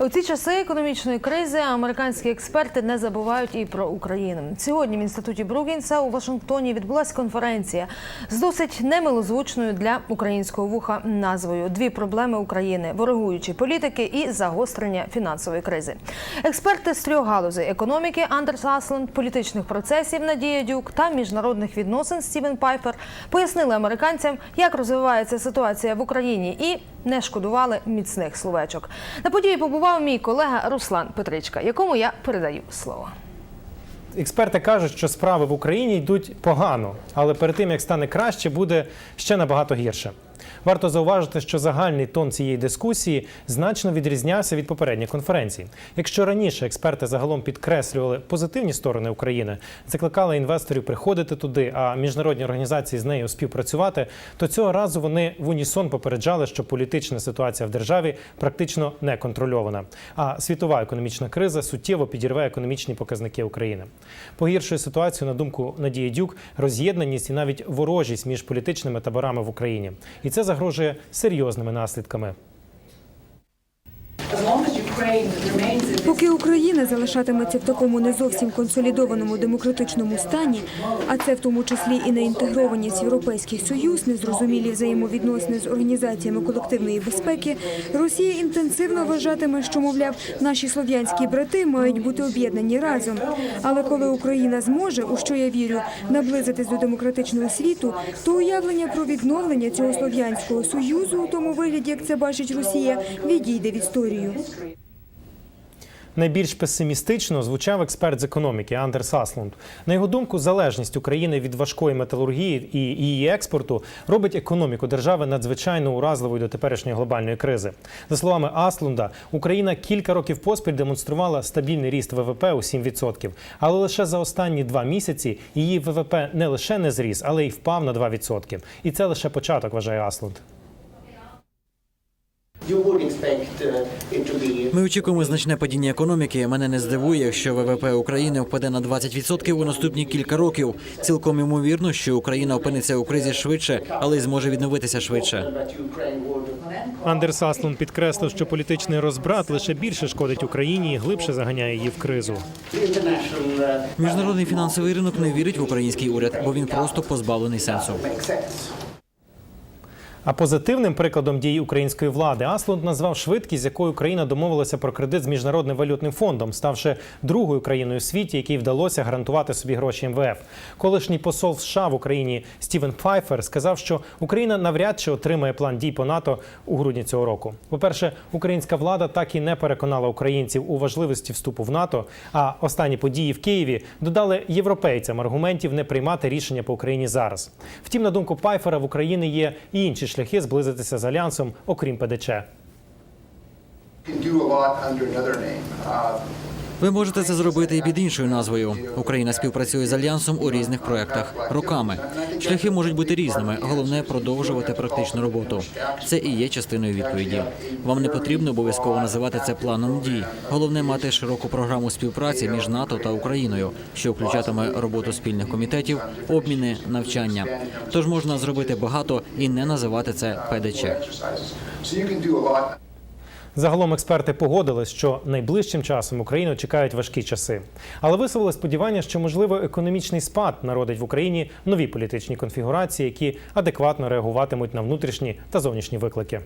У ці часи економічної кризи американські експерти не забувають і про Україну. Сьогодні в інституті Бругінса у Вашингтоні відбулася конференція з досить немилозвучною для українського вуха назвою Дві проблеми України: ворогуючі політики і загострення фінансової кризи. Експерти з трьох галузей економіки Андерс Асленд, політичних процесів Надія Дюк та міжнародних відносин Стівен Пайфер пояснили американцям, як розвивається ситуація в Україні, і не шкодували міцних словечок. На події побував мій колега Руслан Петричка, якому я передаю слово. Експерти кажуть, що справи в Україні йдуть погано, але перед тим як стане краще, буде ще набагато гірше. Варто зауважити, що загальний тон цієї дискусії значно відрізнявся від попередніх конференцій. Якщо раніше експерти загалом підкреслювали позитивні сторони України, закликали інвесторів приходити туди, а міжнародні організації з нею співпрацювати, то цього разу вони в унісон попереджали, що політична ситуація в державі практично не контрольована. А світова економічна криза суттєво підірве економічні показники України. Погіршує ситуацію, на думку Надії Дюк, роз'єднаність і навіть ворожість між політичними таборами в Україні. І це загрожує серйозними наслідками. Поки Україна залишатиметься в такому не зовсім консолідованому демократичному стані, а це в тому числі і неінтегрованість в Європейський Союз, незрозумілі взаємовідносини з організаціями колективної безпеки, Росія інтенсивно вважатиме, що мовляв наші слов'янські брати мають бути об'єднані разом. Але коли Україна зможе, у що я вірю, наблизитись до демократичного світу, то уявлення про відновлення цього слов'янського союзу у тому вигляді, як це бачить Росія, відійде в історію. Найбільш песимістично звучав експерт з економіки Андерс Аслунд. На його думку, залежність України від важкої металургії і її експорту робить економіку держави надзвичайно уразливою до теперішньої глобальної кризи. За словами Аслунда, Україна кілька років поспіль демонструвала стабільний ріст ВВП у 7%. Але лише за останні два місяці її ВВП не лише не зріс, але й впав на 2%. І це лише початок, вважає Аслунд. Ми очікуємо значне падіння економіки. Мене не здивує, якщо ВВП України впаде на 20% у наступні кілька років. Цілком ймовірно, що Україна опиниться у кризі швидше, але й зможе відновитися швидше. that Ukraine Андерс Аслунд підкреслив, що політичний розбрат лише більше шкодить Україні і глибше заганяє її в кризу. the uh, Міжнародний фінансовий ринок не вірить в український уряд, бо він просто позбавлений сенсу. А позитивним прикладом дій української влади Аслунд назвав швидкість, з якою Україна домовилася про кредит з міжнародним валютним фондом, ставши другою країною у світі, якій вдалося гарантувати собі гроші МВФ. Колишній посол США в Україні Стівен Пфайфер сказав, що Україна навряд чи отримає план дій по НАТО у грудні цього року. По-перше, українська влада так і не переконала українців у важливості вступу в НАТО. А останні події в Києві додали європейцям аргументів не приймати рішення по Україні зараз. Втім, на думку Пайфера, в Україні є і інші шляхи зблизитися з альянсом, окрім ПДЧ. Ви можете це зробити і під іншою назвою. Україна співпрацює з альянсом у різних проектах роками. Шляхи можуть бути різними. Головне продовжувати практичну роботу. Це і є частиною відповіді. Вам не потрібно обов'язково називати це планом дій. Головне мати широку програму співпраці між НАТО та Україною, що включатиме роботу спільних комітетів, обміни, навчання. Тож можна зробити багато і не називати це ПДЧ. Загалом експерти погодились, що найближчим часом Україну чекають важкі часи. Але висловили сподівання, що можливо економічний спад народить в Україні нові політичні конфігурації, які адекватно реагуватимуть на внутрішні та зовнішні виклики.